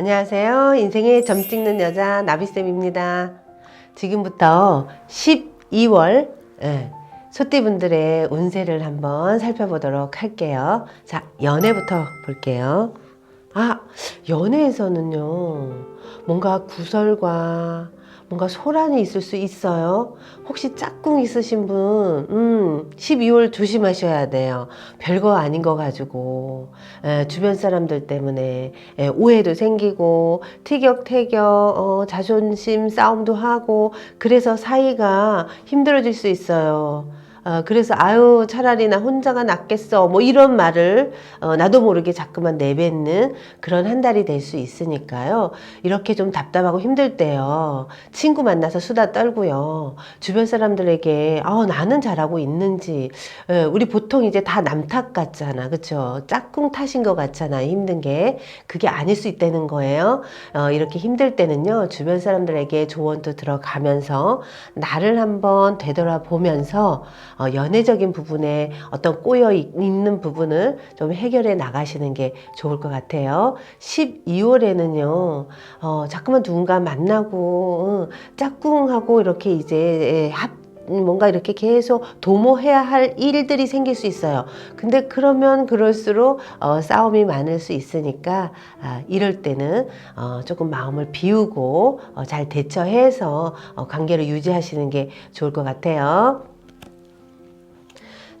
안녕하세요. 인생의 점 찍는 여자 나비쌤입니다. 지금부터 12월 예, 소띠분들의 운세를 한번 살펴보도록 할게요. 자, 연애부터 볼게요. 아, 연애에서는요, 뭔가 구설과 뭔가 소란이 있을 수 있어요. 혹시 짝꿍 있으신 분, 음, 12월 조심하셔야 돼요. 별거 아닌 거 가지고, 에, 주변 사람들 때문에 에, 오해도 생기고, 티격태격, 어, 자존심 싸움도 하고, 그래서 사이가 힘들어질 수 있어요. 어, 그래서 아유 차라리 나 혼자가 낫겠어. 뭐 이런 말을 어, 나도 모르게 자꾸만 내뱉는 그런 한 달이 될 수 있으니까요. 이렇게 좀 답답하고 힘들 때요. 친구 만나서 수다 떨고요. 주변 사람들에게 아 나는 잘하고 있는지. 예, 우리 보통 이제 다 남 탓 같잖아. 그쵸? 짝꿍 탓인 것 같잖아. 힘든 게. 그게 아닐 수 있다는 거예요. 어, 이렇게 힘들 때는요. 주변 사람들에게 조언도 들어가면서 나를 한번 되돌아보면서 어, 연애적인 부분에 어떤 꼬여 있- 있는 부분을 좀 해결해 나가시는 게 좋을 것 같아요. 12월에는요, 어, 자꾸만 누군가 만나고, 어, 짝꿍하고 이렇게 이제 예, 합, 뭔가 이렇게 계속 도모해야 할 일들이 생길 수 있어요. 근데 그러면 그럴수록 어, 싸움이 많을 수 있으니까 아, 이럴 때는 어, 조금 마음을 비우고 어, 잘 대처해서 어, 관계를 유지하시는 게 좋을 것 같아요.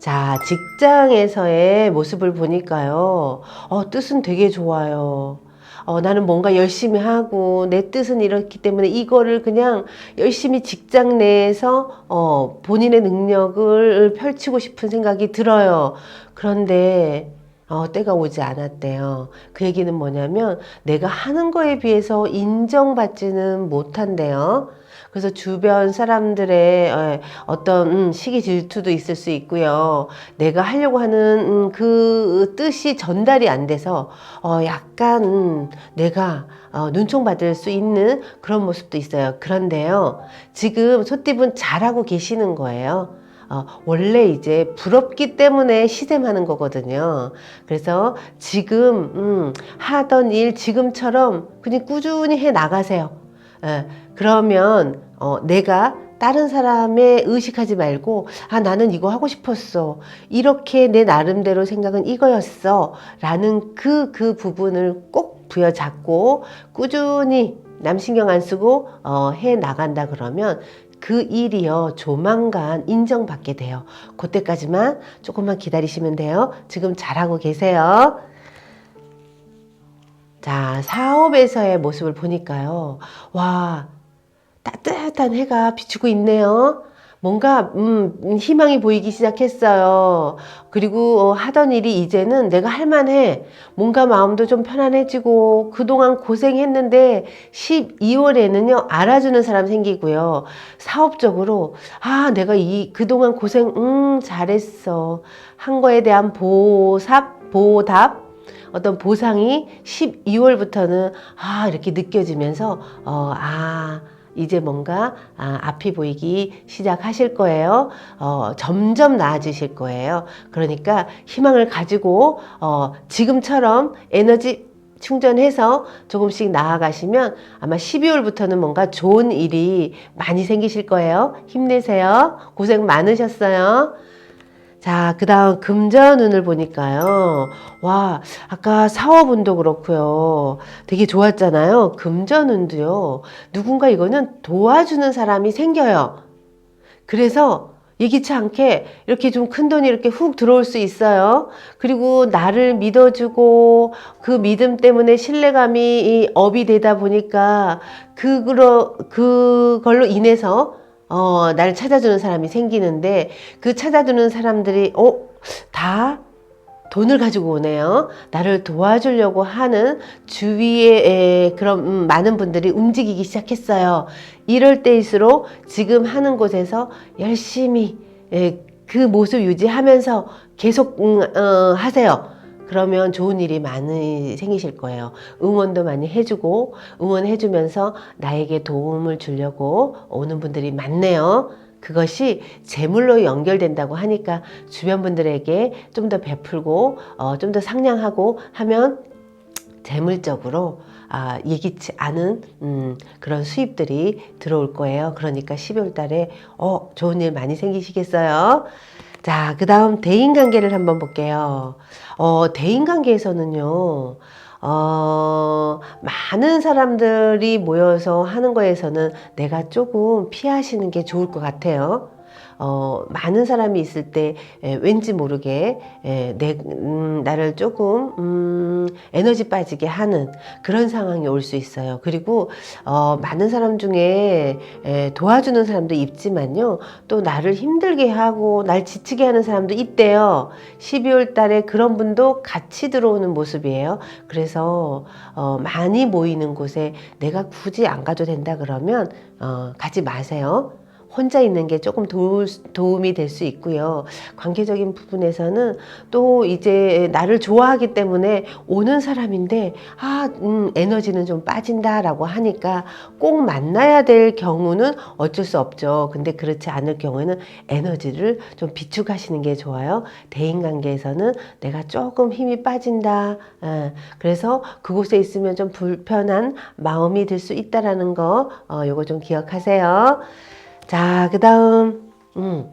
자, 직장에서의 모습을 보니까요. 어, 뜻은 되게 좋아요. 어, 나는 뭔가 열심히 하고 내 뜻은 이렇기 때문에 이거를 그냥 열심히 직장 내에서 어, 본인의 능력을 펼치고 싶은 생각이 들어요. 그런데 어, 때가 오지 않았대요. 그 얘기는 뭐냐면 내가 하는 거에 비해서 인정받지는 못한대요. 그래서 주변 사람들의 어, 어떤 음, 시기 질투도 있을 수 있고요. 내가 하려고 하는 음, 그 뜻이 전달이 안 돼서 어, 약간 음, 내가 어, 눈총받을 수 있는 그런 모습도 있어요. 그런데요, 지금 소띠분 잘하고 계시는 거예요. 어, 원래 이제 부럽기 때문에 시샘하는 거거든요. 그래서 지금 음, 하던 일 지금처럼 그냥 꾸준히 해 나가세요. 예, 그러면 어, 내가 다른 사람의 의식하지 말고 아 나는 이거 하고 싶었어. 이렇게 내 나름대로 생각은 이거였어. 라는 그그 부분을 꼭 부여잡고 꾸준히 남 신경 안 쓰고 어, 해 나간다 그러면 그 일이요 조만간 인정받게 돼요. 그때까지만 조금만 기다리시면 돼요. 지금 잘하고 계세요 자, 사업에서의 모습을 보니까요. 와, 따뜻한 해가 비추고 있네요. 뭔가, 음, 음, 희망이 보이기 시작했어요. 그리고 어, 하던 일이 이제는 내가 할 만해. 뭔가 마음도 좀 편안해지고, 그동안 고생했는데, 12월에는요, 알아주는 사람 생기고요. 사업적으로, 아, 내가 이, 그동안 고생, 음, 잘했어. 한 거에 대한 보삽, 보답, 어떤 보상이 12월부터는 아 이렇게 느껴지면서 어 아 이제 뭔가 아, 앞이 보이기 시작하실 거예요. 어, 점점 나아지실 거예요. 그러니까 희망을 가지고 어, 지금처럼 에너지 충전해서 조금씩 나아가시면 아마 12월부터는 뭔가 좋은 일이 많이 생기실 거예요. 힘내세요. 고생 많으셨어요. 자, 그 다음 금전운을 보니까요. 와, 아까 사업운도 그렇고요. 되게 좋았잖아요. 금전운도요. 누군가 이거는 도와주는 사람이 생겨요. 그래서 예기치 않게 이렇게 좀 큰 돈이 이렇게 훅 들어올 수 있어요. 그리고 나를 믿어주고 그 믿음 때문에 신뢰감이 이 업이 되다 보니까 그걸로, 그걸로 인해서 어, 나를 찾아주는 사람이 생기는데 그 찾아주는 사람들이 어, 다 돈을 가지고 오네요. 나를 도와주려고 하는 주위에 에, 그런 음, 많은 분들이 움직이기 시작했어요. 이럴 때일수록 지금 하는 곳에서 열심히 에, 그 모습 유지하면서 계속 음, 어, 하세요. 그러면 좋은 일이 많이 생기실 거예요. 응원도 많이 해주고 응원해주면서 나에게 도움을 주려고 오는 분들이 많네요. 그것이 재물로 연결된다고 하니까 주변 분들에게 좀 더 베풀고 어, 좀 더 상냥하고 하면 재물적으로 아, 예기치 않은 음, 그런 수입들이 들어올 거예요. 그러니까 12월 달에 어, 좋은 일 많이 생기시겠어요. 자, 그 다음 대인관계를 한번 볼게요. 어, 대인관계에서는요, 어, 많은 사람들이 모여서 하는 거에서는 내가 조금 피하시는 게 좋을 것 같아요. 어, 많은 사람이 있을 때 에, 왠지 모르게 에, 내, 음, 나를 조금 음, 에너지 빠지게 하는 그런 상황이 올 수 있어요. 그리고 어, 많은 사람 중에 에, 도와주는 사람도 있지만요. 또 나를 힘들게 하고 날 지치게 하는 사람도 있대요. 12월 달에 그런 분도 같이 들어오는 모습이에요. 그래서 어, 많이 모이는 곳에 내가 굳이 안 가도 된다 그러면 어, 가지 마세요. 혼자 있는 게 조금 도울, 도움이 될 수 있고요. 관계적인 부분에서는 또 이제 나를 좋아하기 때문에 오는 사람인데, 아, 음, 에너지는 좀 빠진다라고 하니까 꼭 만나야 될 경우는 어쩔 수 없죠. 근데 그렇지 않을 경우에는 에너지를 좀 비축하시는 게 좋아요. 대인 관계에서는 내가 조금 힘이 빠진다. 예, 그래서 그곳에 있으면 좀 불편한 마음이 들 수 있다라는 거, 어, 요거 좀 기억하세요. 자, 그 다음, 음,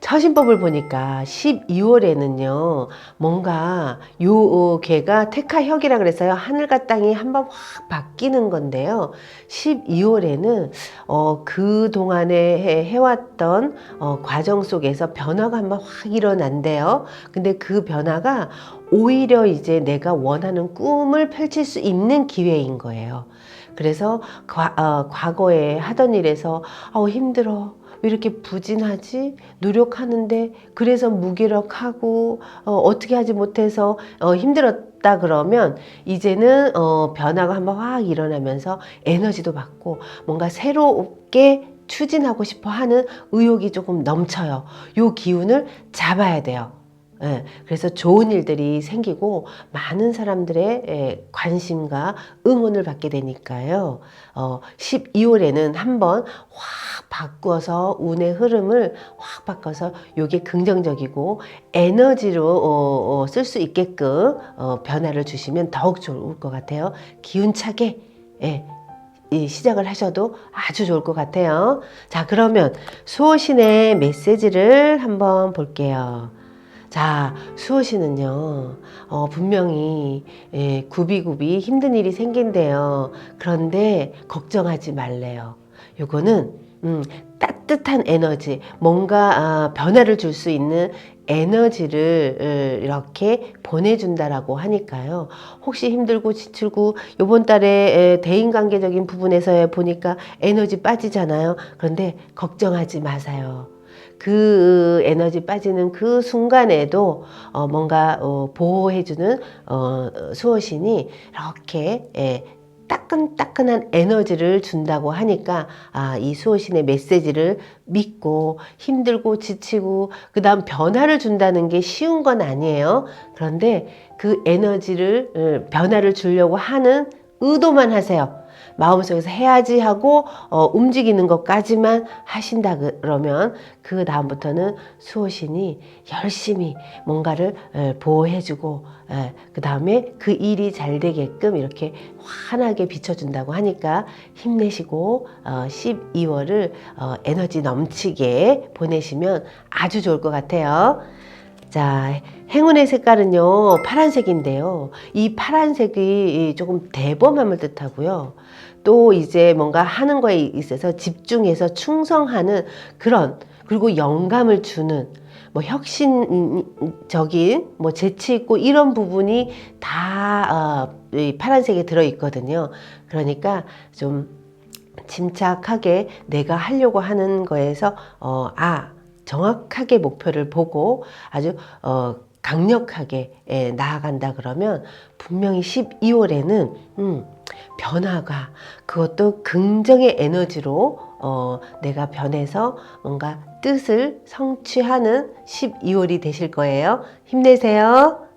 처신법을 보니까 12월에는요, 뭔가 요 어, 개가 테카혁이라 그래서요, 하늘과 땅이 한번 확 바뀌는 건데요. 12월에는 어, 그 동안에 해, 해왔던 어, 과정 속에서 변화가 한번 확 일어난대요. 근데 그 변화가 오히려 이제 내가 원하는 꿈을 펼칠 수 있는 기회인 거예요. 그래서 과, 어, 과거에 하던 일에서 어, 힘들어. 왜 이렇게 부진하지? 노력하는데 그래서 무기력하고 어, 어떻게 하지 못해서 어, 힘들었다 그러면 이제는 어, 변화가 한번 확 일어나면서 에너지도 받고 뭔가 새롭게 추진하고 싶어 하는 의욕이 조금 넘쳐요. 요 기운을 잡아야 돼요. 예, 그래서 좋은 일들이 생기고 많은 사람들의 예, 관심과 응원을 받게 되니까요. 어, 12월에는 한번 확 바꿔서 운의 흐름을 확 바꿔서 요게 긍정적이고 에너지로 어, 어, 쓸수 있게끔 어, 변화를 주시면 더욱 좋을 것 같아요. 기운차게 예, 이 시작을 하셔도 아주 좋을 것 같아요. 자, 그러면 수호신의 메시지를 한번 볼게요. 자, 수호 씨는요, 어, 분명히, 예, 굽이굽이 힘든 일이 생긴대요. 그런데 걱정하지 말래요. 요거는, 음, 따뜻한 에너지, 뭔가, 아, 변화를 줄 수 있는 에너지를 어, 이렇게 보내준다라고 하니까요. 혹시 힘들고 지치고 요번 달에 대인관계적인 부분에서 보니까 에너지 빠지잖아요. 그런데 걱정하지 마세요. 그 에너지 빠지는 그 순간에도 어 뭔가 어 보호해주는 어 수호신이 이렇게 예, 따끈따끈한 에너지를 준다고 하니까 아, 이 수호신의 메시지를 믿고 힘들고 지치고 그 다음 변화를 준다는 게 쉬운 건 아니에요. 그런데 그 에너지를 어, 변화를 주려고 하는 의도만 하세요. 마음속에서 해야지 하고 어, 움직이는 것까지만 하신다 그러면 그 다음부터는 수호신이 열심히 뭔가를 에, 보호해주고 그 다음에 그 일이 잘 되게끔 이렇게 환하게 비춰준다고 하니까 힘내시고 어, 12월을 어, 에너지 넘치게 보내시면 아주 좋을 것 같아요. 자, 행운의 색깔은요, 파란색인데요. 이 파란색이 조금 대범함을 뜻하고요. 또 이제 뭔가 하는 거에 있어서 집중해서 충성하는 그런, 그리고 영감을 주는, 뭐 혁신적인, 뭐 재치 있고 이런 부분이 다, 어, 이 파란색에 들어 있거든요. 그러니까 좀 침착하게 내가 하려고 하는 거에서, 어, 아, 정확하게 목표를 보고 아주 어, 강력하게 예, 나아간다 그러면 분명히 12월에는 음, 변화가 그것도 긍정의 에너지로 어, 내가 변해서 뭔가 뜻을 성취하는 12월이 되실 거예요. 힘내세요.